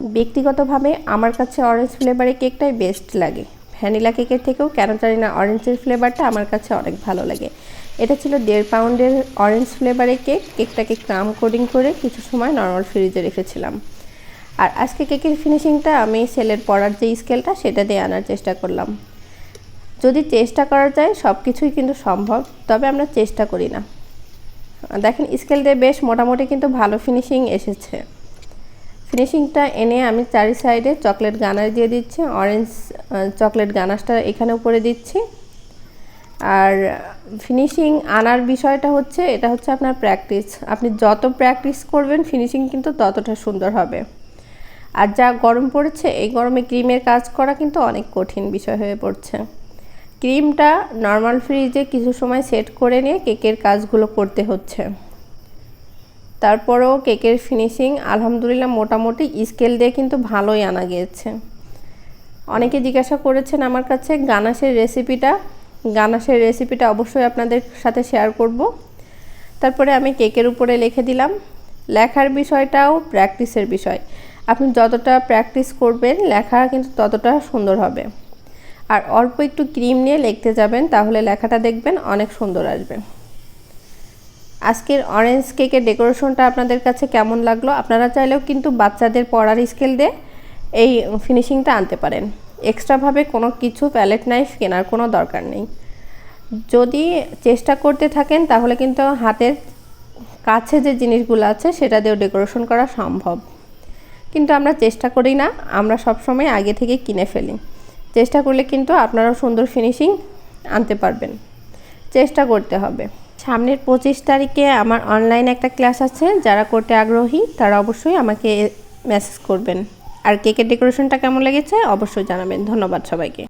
ব্যক্তিগতভাবে আমার কাছে অরেঞ্জ ফ্লেভারের কেকটাই বেস্ট লাগে। ভ্যানিলা কেকের থেকেও কেন জানি না অরেঞ্জের ফ্লেভারটা আমার কাছে অনেক ভালো লাগে। এটা ছিল দেড় পাউন্ডের অরেঞ্জ ফ্লেভারের কেক কেকটাকে ক্রাম কোডিং করে কিছু সময় নর্মাল ফ্রিজে রেখেছিলাম। আর আজকে কেকের ফিনিশিংটা আমি সেলের পড়ার যে স্কেলটা সেটা দিয়ে আনার চেষ্টা করলাম। যদি চেষ্টা করা যায় সব কিছুই কিন্তু সম্ভব, তবে আমরা চেষ্টা করি না। দেখেন স্কেল দিয়ে বেশ মোটামুটি কিন্তু ভালো ফিনিশিং এসেছে। ফিনিশিংটা এনে আমি চারি সাইডে চকলেট গানার দিয়ে দিচ্ছি, অরেঞ্জ চকলেট গানাশটা এখানে উপরে দিচ্ছি। আর ফিনিশিং আনার বিষয়টা হচ্ছে, এটা হচ্ছে আপনার প্র্যাকটিস। আপনি যত প্র্যাকটিস করবেন, ফিনিশিং কিন্তু ততটা সুন্দর হবে। আর যা গরম পড়েছে, এই গরমে ক্রিমের কাজ করা কিন্তু অনেক কঠিন বিষয় হয়ে পড়ছে। ক্রিমটা নর্মাল ফ্রিজে কিছু সময় সেট করে নিয়ে কেকের কাজগুলো করতে হচ্ছে। তারপরেও কেকের ফিনিশিং আলহামদুলিল্লাহ মোটামুটি স্কেল দিয়ে কিন্তু ভালোই আনা গিয়েছে। অনেকে জিজ্ঞাসা করেছেন আমার কাছে গানাশের রেসিপিটা গানাশের রেসিপিটা অবশ্যই আপনাদের সাথে শেয়ার করব। তারপরে আমি কেকের উপরে লিখে দিলাম। লেখার বিষয়টাও প্র্যাকটিসের বিষয়। আপনি যতটা প্র্যাকটিস করবেন, লেখা কিন্তু ততটা সুন্দর হবে। আর অল্প একটু ক্রিম নিয়ে লিখতে যাবেন, তাহলে লেখাটা দেখবেন অনেক সুন্দর আসবে। আজকের অরেঞ্জ কেকের ডেকোরেশনটা আপনাদের কাছে কেমন লাগল? আপনারা চাইলেও কিন্তু বাচ্চাদের পড়ার স্কেল দিয়ে এই ফিনিশিংটা আনতে পারেন। এক্সট্রাভাবে কোনো কিছু প্যালেট নাইফ কেনার কোনো দরকার নেই। যদি চেষ্টা করতে থাকেন, তাহলে কিন্তু হাতের কাছে যে জিনিসগুলো আছে, সেটা দিয়েও ডেকোরেশন করা সম্ভব। কিন্তু আমরা চেষ্টা করি না, আমরা সবসময় আগে থেকে কিনে ফেলি। চেষ্টা করলে কিন্তু আপনারাও সুন্দর ফিনিশিং আনতে পারবেন। চেষ্টা করতে হবে। সামনের পঁচিশ তারিখে আমার অনলাইন একটা ক্লাস আছে, যারা করতে আগ্রহী, তারা অবশ্যই আমাকে মেসেজ করবেন। আর কেকের ডেকোরেশনটা কেমন লেগেছে, অবশ্যই জানাবেন। ধন্যবাদ সবাইকে।